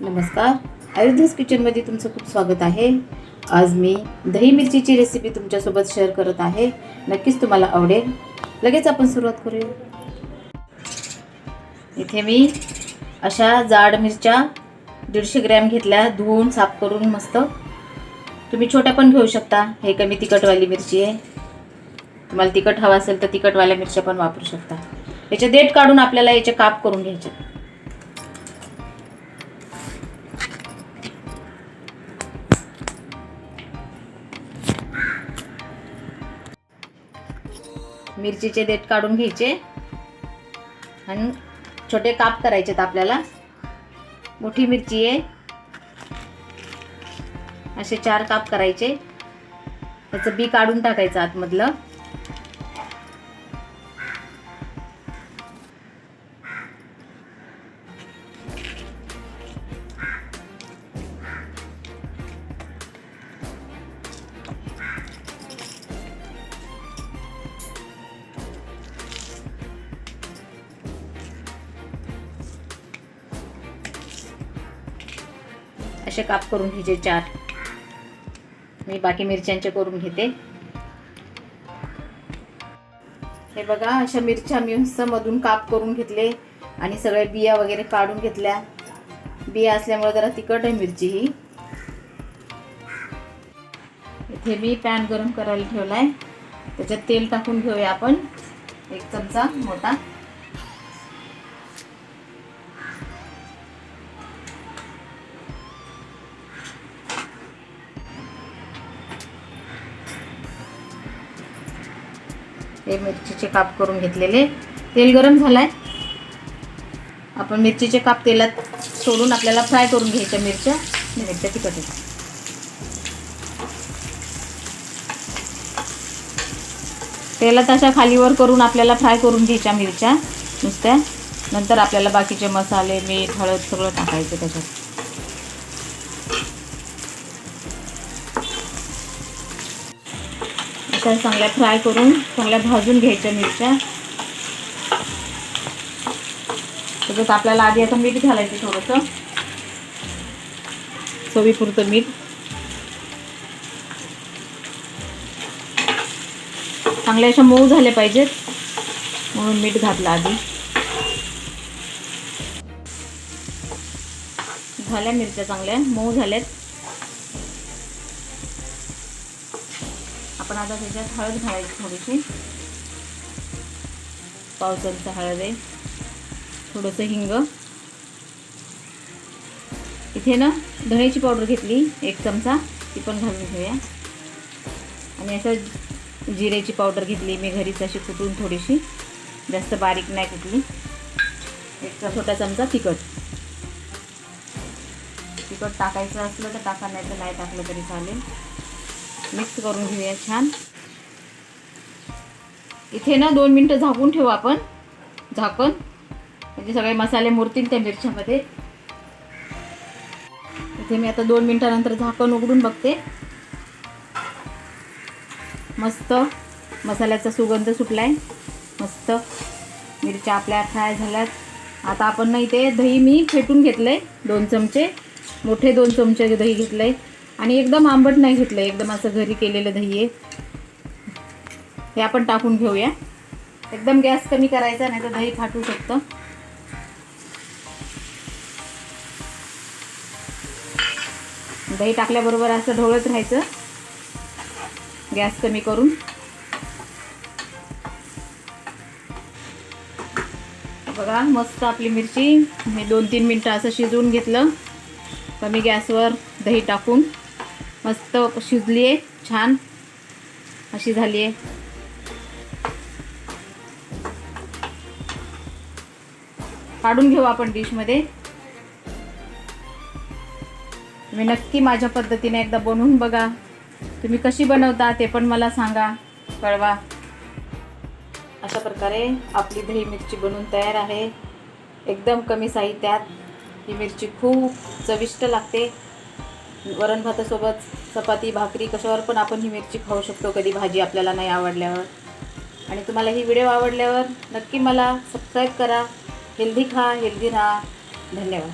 नमस्कार. अयोध्यास किचनमध्ये तुमचं खूप स्वागत आहे. आज मी दही मिरचीची रेसिपी तुमच्यासोबत शेअर करत आहे. नक्कीच तुम्हाला आवडेल. लगेच आपण सुरुवात करूया. इथे मी अशा जाड मिरच्या दीडशे ग्रॅम घेतल्या. धुवून साफ करून मस्त. तुम्ही छोट्या पण घेऊ शकता. हे कमी तिखटवाली मिरची आहे. तुम्हाला तिखट हवा असेल तर तिखटवाल्या मिरच्या पण वापरू शकता. याचे देठ काढून आपल्याला याचे काप करून घ्यायचे. मिरचीचे देठ काढून घ्यायचे. आणि छोटे काप करायचेत आपल्याला. मोठी मिरची आहे. असे चार काप करायचे. त्याचं बी काढून टाकायचं आतमधलं. असे काप करून घ्यायचे चार. मी बाकी मिरच्यांचे करून घेते. हे बघा अशा मिरच्या मी मधून काप करून घेतले आणि सगळे बिया वगैरे काढून घेतल्या. बिया असल्यामुळे जरा तिखट आहे मिरची ही. इथे मी पॅन गरम करायला ठेवलाय. त्याच्यात तेल टाकून घेऊया आपण. एक चमचा मोठा. हे मिरचीचे काप करून घेतलेले. तेल गरम झालाय. आपण मिरचीचे काप तेलात सोडून आपल्याला फ्राय करून घ्यायच्या मिरच्या. मिरच्या तिखट तेलात अशा खालीवर करून आपल्याला फ्राय करून घ्यायच्या मिरच्या नुसत्या. नंतर आपल्याला बाकीचे मसाले मीठ हळद सगळं टाकायचं त्याच्यात. मिरच्या चांगल्या फ्राय करून चांगल्या भाजून घ्यायच्या मिरच्या. त्याच्यात आपल्याला आधी आता मीठ घालायचं थोडंसं. चवीपुरतं मीठ. चांगल्या अशा मऊ झाल्या पाहिजेत. म्हणून मीठ घातलं आधी. झाल्या मिरच्या चांगल्या मऊ झाल्यात. आपण आता त्याच्यात हळद घालायची थोडीशी. पाव चमचा हळद आहे. थोडंसं हिंग. इथे ना धण्याची पावडर घेतली एक चमचा. ती पण घालून घेऊया. आणि असं जिऱ्याची पावडर घेतली मी घरीच अशी कुटून थोडीशी. जास्त बारीक नाही कुठली एक छोटा चमचा तिखट. तिखट टाकायचं असलं तर टाका नाही तर नाही टाकलं तरी चालेल. मिक्स करून घेऊया छान. इथे ना दोन मिनटं झाकून ठेवू आपण. झाकण. म्हणजे सगळे मसाले मुरतील त्या मिरच्यामध्ये. इथे मी आता दोन मिनटानंतर झाकण उघडून बघते. मस्त मसाल्याचा सुगंध सुटलाय. मस्त मिरच्या आपल्या फ्राय झाल्यात. आता आपण ना इथे दही मी फेटून घेतलंय. दोन चमचे. मोठे दोन चमचे दही घेतलंय. आणि एकदम आंबट नाही घेतलं एकदम असं घरी केलेलं दही आहे हे आपण टाकून घेऊया. एकदम गॅस कमी करायचा नाही तर दही फाटू शकतं. दही टाकल्याबरोबर असं ढवळत राहायचं. गॅस कमी करून. बघा मस्त आपली मिरची. मी दोन तीन मिनटं असं शिजवून घेतलं. कमी गॅसवर दही टाकून. मस्त शिजली आहे छान. अशी झाली आहे. काढून घेऊ आपण डिशमध्ये तुम्ही नक्की माझ्या पद्धतीने एकदा बनवून बघा. तुम्ही कशी बनवता ते पण मला सांगा. कळवा. अशा प्रकारे आपली दही मिरची बनवून तयार आहे. एकदम कमी साहित्यात. ही मिरची खूप चविष्ट लागते. वरण भातासोबत चपाती भाकरी कशावर पण आपण ही मिरची खाऊ शकतो. कधी भाजी आपल्याला नाही आवडल्यावर. आणि तुम्हाला ही व्हिडिओ आवडल्यावर नक्की मला सबस्क्राईब करा. हेल्दी खा हेल्दी राहा. धन्यवाद.